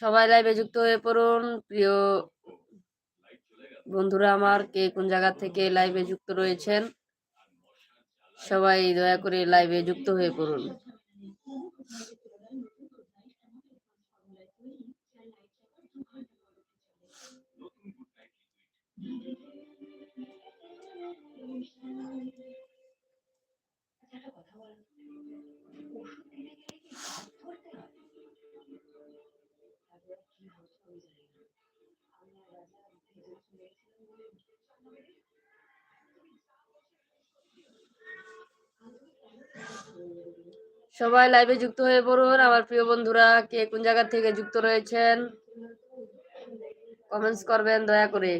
সবাই লাইভে যুক্ত হয়ে পড়ুন। প্রিয় বন্ধুরা আমার, কে কোন জায়গা থেকে লাইভে যুক্ত রয়েছেন, সবাই দয়া করে লাইভে যুক্ত হয়ে পড়ুন। সবাই লাইভে যুক্ত হয়ে পড়ুন। আমার প্রিয় বন্ধুরা, কে কোন জায়গা থেকে যুক্ত রয়েছেন? কমেন্টস করবেন, দয়া করে।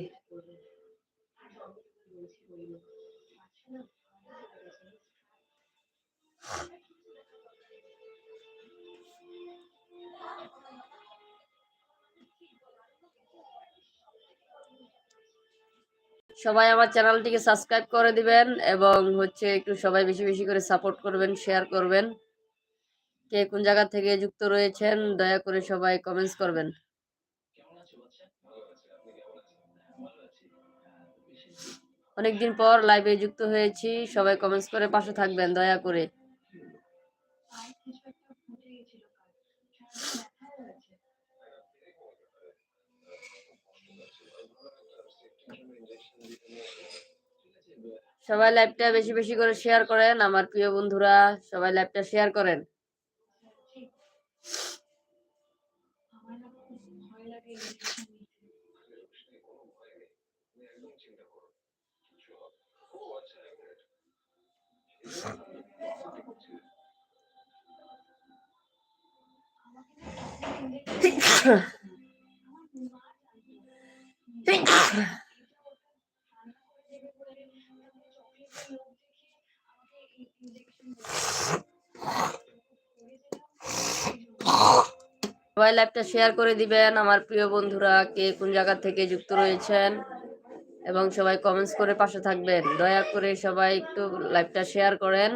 সবাই আমার চ্যানেলটিকে সাবস্ক্রাইব করে দিবেন এবং হচ্ছে একটু সবাই বেশি বেশি করে সাপোর্ট করবেন, শেয়ার করবেন। কে কোন জায়গা থেকে যুক্ত রয়েছেন, দয়া করে সবাই কমেন্টস করবেন। অনেকদিন পর লাইভে যুক্ত হয়েছি, সবাই কমেন্টস করে পাশে থাকবেন, দয়া করে। সবাই লাইভটা বেশি বেশি করে শেয়ার করেন আমার প্রিয় বন্ধুরা সবাই লাইভটা শেয়ার করেন। সবাই লাইভটা শেয়ার করে দিবেন, আমার প্রিয় বন্ধুরা, কে কোন জায়গা থেকে যুক্ত রয়েছেন, এবং সবাই কমেন্টস করে পাশে থাকবেন। দয়া করে সবাই একটু লাইভটা শেয়ার করেন।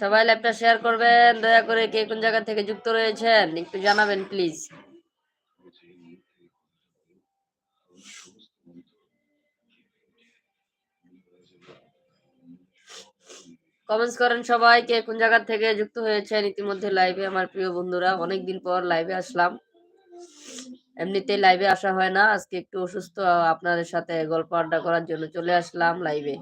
সবাই লাইভটা শেয়ার করবেন, দয়া করে কে কোন জায়গা থেকে যুক্ত রয়েছেন, একটু জানাবেন প্লিজ কমেন্টস করেন সবাই, কে কোন জায়গা থেকে যুক্ত হয়েছেন ইতিমধ্যে লাইভে আমার প্রিয় বন্ধুরা। অনেকদিন পর লাইভে আসলাম। এমনিতেই লাইভে আসা হয় না। আজকে একটু অসুস্থ, আপনাদের সাথে গল্প আড্ডা করার জন্য চলে আসলাম লাইভে